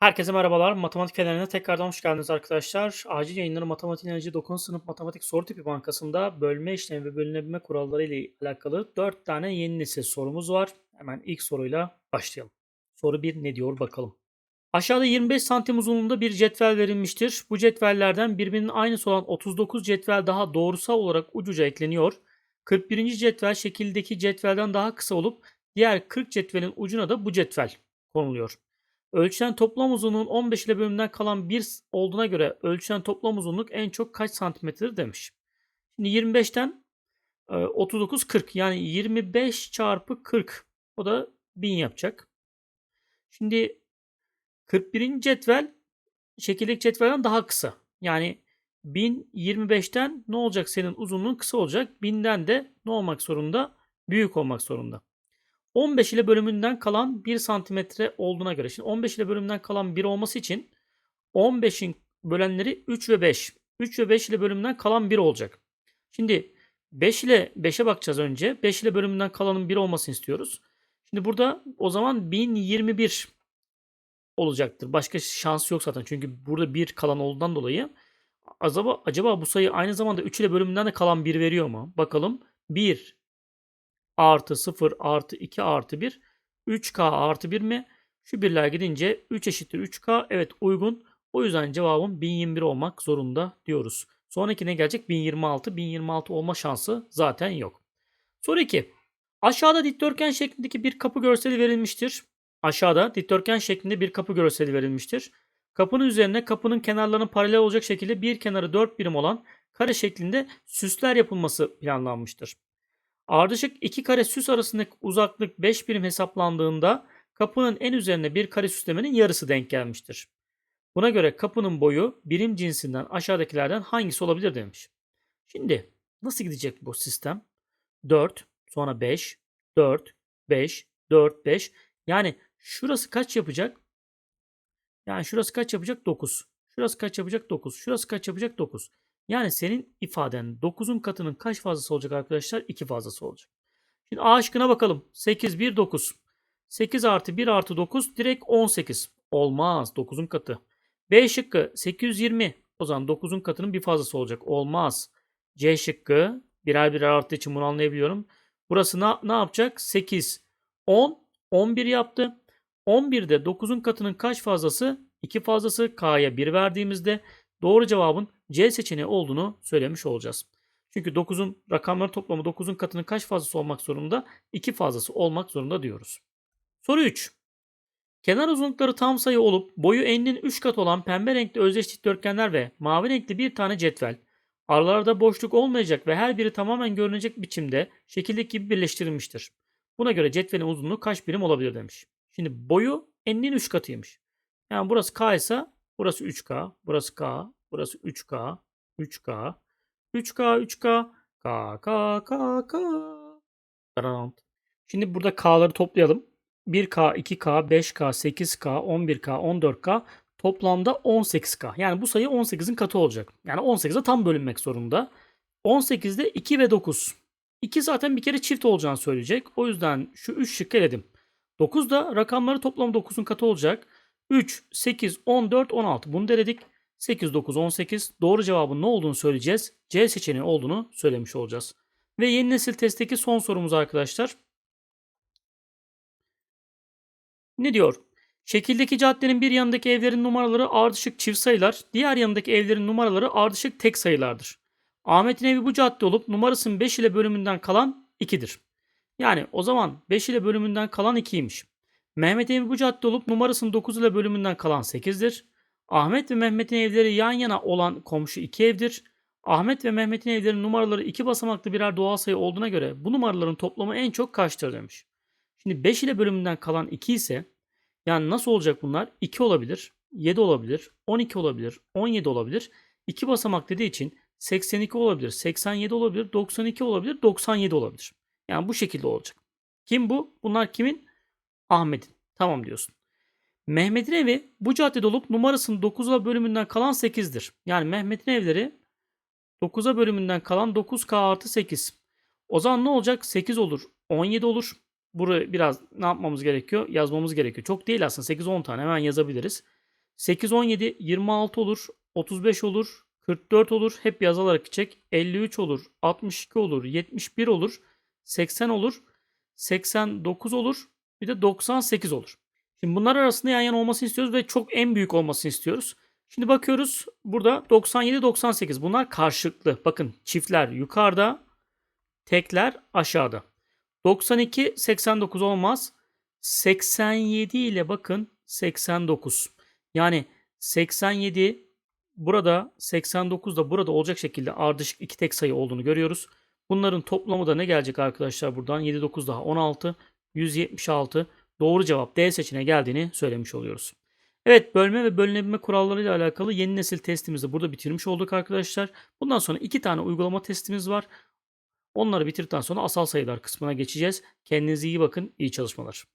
Herkese merhabalar. Matematik fenerine tekrardan hoş geldiniz arkadaşlar. Acil yayınları Matematik İnanıcı 9. sınıf matematik soru tipi bankasında bölme işlemi ve bölünebilme kuralları ile alakalı 4 tane yeni nesil sorumuz var. Hemen ilk soruyla başlayalım. Soru 1 ne diyor bakalım. Aşağıda 25 santim uzunluğunda bir cetvel verilmiştir. Bu cetvellerden birbirinin aynısı olan 39 cetvel daha doğrusal olarak ucuca ekleniyor. 41. cetvel şekildeki cetvelden daha kısa olup diğer 40 cetvelin ucuna da bu cetvel konuluyor. Ölçülen toplam uzunluğun 15 ile bölümünden kalan 1 olduğuna göre ölçülen toplam uzunluk en çok kaç santimetredir demiş. Şimdi 25'ten e, 39 40 yani 25 çarpı 40 o da 1000 yapacak. Şimdi 41. cetvel şekildeki cetvelden daha kısa. Yani 1025'ten ne olacak senin uzunluğun kısa olacak. 1000'den de ne olmak zorunda? Büyük olmak zorunda. 15 ile bölümünden kalan 1 santimetre olduğuna göre. Şimdi 15 ile bölümünden kalan 1 olması için 15'in bölenleri 3 ve 5. 3 ve 5 ile bölümünden kalan 1 olacak. Şimdi 5 ile 5'e bakacağız önce. 5 ile bölümünden kalanın 1 olmasını istiyoruz. Şimdi burada o zaman 1021 olacaktır. Başka şansı yok zaten. Çünkü burada 1 kalan olduğundan dolayı. Acaba, acaba bu sayı aynı zamanda 3 ile bölümünden de kalan 1 veriyor mu? Bakalım. 1 artı 0 artı 2 artı 1 3K artı 1 mi? Şu birler gidince 3 eşittir 3K. Evet uygun. O yüzden cevabım 1021 olmak zorunda diyoruz. Sonraki ne gelecek? 1026. 1026 olma şansı zaten yok. Soru 2. Aşağıda dikdörtgen şeklindeki bir kapı görseli verilmiştir. Aşağıda dikdörtgen şeklinde bir kapı görseli verilmiştir. Kapının üzerine kapının kenarlarına paralel olacak şekilde bir kenarı 4 birim olan kare şeklinde süsler yapılması planlanmıştır. Ardışık iki kare süs arasındaki uzaklık 5 birim hesaplandığında kapının en üzerine bir kare süslemenin yarısı denk gelmiştir. Buna göre kapının boyu birim cinsinden aşağıdakilerden hangisi olabilir demiş. Şimdi nasıl gidecek bu sistem? 4, sonra 5, 4, 5, 4, 5. Yani şurası kaç yapacak? Yani şurası kaç yapacak? 9. Şurası kaç yapacak? 9. Şurası kaç yapacak? 9. Yani senin ifaden 9'un katının kaç fazlası olacak arkadaşlar? 2 fazlası olacak. Şimdi A şıkkına bakalım. 8, 1, 9. 8 artı 1 artı 9 direkt 18. Olmaz. 9'un katı. B şıkkı 820. O zaman 9'un katının bir fazlası olacak. Olmaz. C şıkkı birer birer arttığı için bunu anlayabiliyorum. Burası ne, ne yapacak? 8, 10, 11 yaptı. 11'de 9'un katının kaç fazlası? 2 fazlası. K'ya 1 verdiğimizde doğru cevabın C seçeneği olduğunu söylemiş olacağız. Çünkü 9'un rakamları toplamı 9'un katının kaç fazlası olmak zorunda? 2 fazlası olmak zorunda diyoruz. Soru 3. Kenar uzunlukları tam sayı olup boyu eninin 3 kat olan pembe renkli özdeş dikdörtgenler ve mavi renkli bir tane cetvel aralarda boşluk olmayacak ve her biri tamamen görünecek biçimde şekildeki gibi birleştirilmiştir. Buna göre cetvelin uzunluğu kaç birim olabilir demiş. Şimdi boyu eninin 3 katıymış. Yani burası K ise burası 3K, burası K, Burası 3K, 3K, 3K, 3K, K, K, K, K. Round. Şimdi burada K'ları toplayalım. 1K, 2K, 5K, 8K, 11K, 14K toplamda 18K. Yani bu sayı 18'in katı olacak. Yani 18'e tam bölünmek zorunda. 18'de 2 ve 9. 2 zaten bir kere çift olacağını söyleyecek. O yüzden şu 3 şık eledim. 9 da rakamları toplam 9'un katı olacak. 3, 8, 14, 16. Bunu denedik. 8, 9, 18. Doğru cevabın ne olduğunu söyleyeceğiz. C seçeneği olduğunu söylemiş olacağız. Ve yeni nesil testteki son sorumuz arkadaşlar. Ne diyor? Şekildeki caddenin bir yanındaki evlerin numaraları ardışık çift sayılar, diğer yanındaki evlerin numaraları ardışık tek sayılardır. Ahmet'in evi bu cadde olup numarasının 5 ile bölümünden kalan 2'dir. Yani o zaman 5 ile bölümünden kalan 2'ymiş. Mehmet'in evi bu cadde olup numarasının 9 ile bölümünden kalan 8'dir. Ahmet ve Mehmet'in evleri yan yana olan komşu iki evdir. Ahmet ve Mehmet'in evlerinin numaraları iki basamaklı birer doğal sayı olduğuna göre bu numaraların toplamı en çok kaçtır demiş. Şimdi 5 ile bölümünden kalan 2 ise yani nasıl olacak bunlar? 2 olabilir, 7 olabilir, 12 olabilir, 17 olabilir. 2 basamak dediği için 82 olabilir, 87 olabilir, 92 olabilir, 97 olabilir. Yani bu şekilde olacak. Kim bu? Bunlar kimin? Ahmet'in. Tamam diyorsun. Mehmet'in evi bu caddede olup numarasının 9'a bölümünden kalan 8'dir. Yani Mehmet'in evleri 9'a bölümünden kalan 9K artı 8. O zaman ne olacak? 8 olur. 17 olur. Burayı biraz ne yapmamız gerekiyor? Yazmamız gerekiyor. Çok değil aslında. 8-10 tane hemen yazabiliriz. 8, 17, 26 olur, 35 olur, 44 olur. Hep yazılarak gidecek. 53 olur, 62 olur, 71 olur, 80 olur, 89 olur, bir de 98 olur. Şimdi bunlar arasında yan yana olmasını istiyoruz ve çok en büyük olmasını istiyoruz. Şimdi bakıyoruz burada 97 98 bunlar karşılıklı. Bakın çiftler yukarıda, tekler aşağıda. 92 89 olmaz. 87 ile bakın 89. Yani 87 burada 89 da burada olacak şekilde ardışık iki tek sayı olduğunu görüyoruz. Bunların toplamı da ne gelecek arkadaşlar buradan? 7 9 daha 16 176 doğru cevap D seçeneğe geldiğini söylemiş oluyoruz. Evet bölme ve bölünebilme kurallarıyla alakalı yeni nesil testimizi burada bitirmiş olduk arkadaşlar. Bundan sonra iki tane uygulama testimiz var. Onları bitirdikten sonra asal sayılar kısmına geçeceğiz. Kendinize iyi bakın. iyi çalışmalar.